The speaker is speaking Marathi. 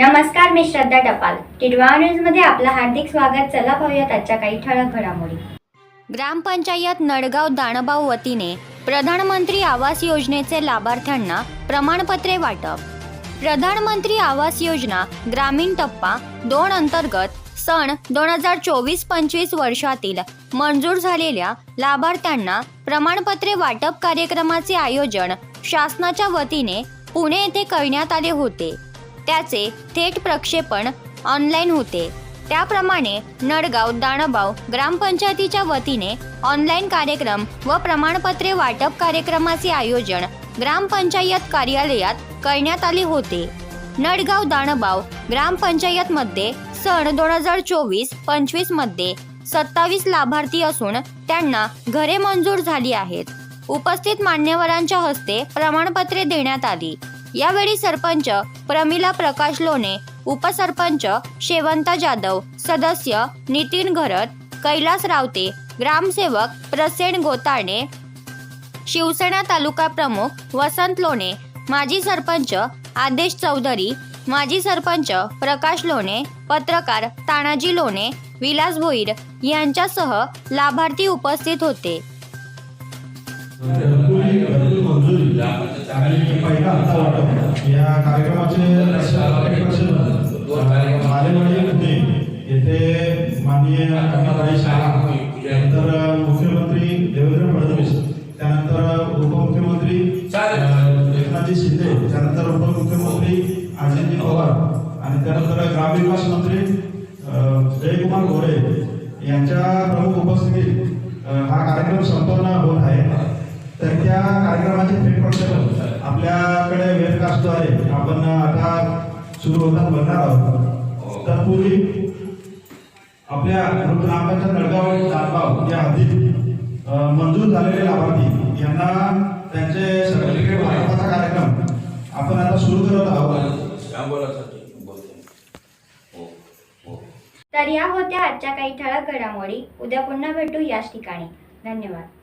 नमस्कार मी श्रद्धा टपाल. टिडवा न्यूजमध्ये आपलं हार्दिक स्वागत. चला पाहूयात आजच्या काही ठळक घडामोडी. ग्रामपंचायत नडगाव दाणबाव वतीने प्रधानमंत्री आवास योजनेचे लाभार्थ्यांना प्रमाणपत्रे वाटप. प्रधानमंत्री आवास योजना ग्रामीण टप्पा दोन अंतर्गत सन दोन हजार चोवीस पंचवीस वर्षातील मंजूर झालेल्या लाभार्थ्यांना प्रमाणपत्रे वाटप कार्यक्रमाचे आयोजन शासनाच्या वतीने पुणे येथे करण्यात आले होते. त्याचे थेट प्रक्षेपण ऑनलाईन होते. त्याप्रमाणे नडगाव दाणबाव ग्रामपंचायतीच्या वतीने ऑनलाईन कार्यक्रम व प्रमाणपत्रे वाटप कार्यक्रमाचे आयोजन ग्रामपंचायत कार्यालयात करण्यात आले होते. नडगाव दाणबाव ग्रामपंचायतमध्ये सन दोन हजार चोवीस पंचवीसमध्ये सत्तावीस लाभार्थी असून त्यांना घरे मंजूर झाली आहेत. उपस्थित मान्यवरांच्या हस्ते प्रमाणपत्रे देण्यात आली. यावेळी सरपंच प्रमिला प्रकाश लोणे उपसरपंच शेवंता जाधव सदस्य नितीन घरत कैलास रावते ग्रामसेवक प्रसेन गोताडे शिवसेना तालुका प्रमुख वसंत लोणे माजी सरपंच आदेश चौधरी माजी सरपंच प्रकाश लोणे पत्रकार तानाजी लोणे विलास भोईर यांच्यासह लाभार्थी उपस्थित होते. मंजुरी आणि पहिला हप्ता वाटप या कार्यक्रमाचे मालेवाडी पुणे येथे माननीय अण्णाभाई शहा नंतर मुख्यमंत्री देवेंद्र फडणवीस त्यानंतर उपमुख्यमंत्री अं, एकनाथजी शिंदे त्यानंतर उपमुख्यमंत्री अजितजी पवार आणि त्यानंतर ग्रामविकास मंत्री अं, जयकुमार गोरे यांच्या प्रमुख उपस्थितीत हा कार्यक्रम संपन्न होत आहे तर त्या कार्यक्रमाचे थेट प्रक्षेपण आपल्याकडे वेबकास्टद्वारे आपण आता सुरू होतात बघणार आहोत. तत्पूर्वी आपल्या ग्रामपंचायत नडगाव दानगाव या हद्दीत मंजूर झालेले लाभार्थी यांना त्यांचे सर्टिफिकेट वाटपाचा कार्यक्रम आपण आता सुरू करत आहोत. तर या होत्या आजच्या काही ठळक घडामोडी. उद्या पुन्हा भेटू याच ठिकाणी. धन्यवाद.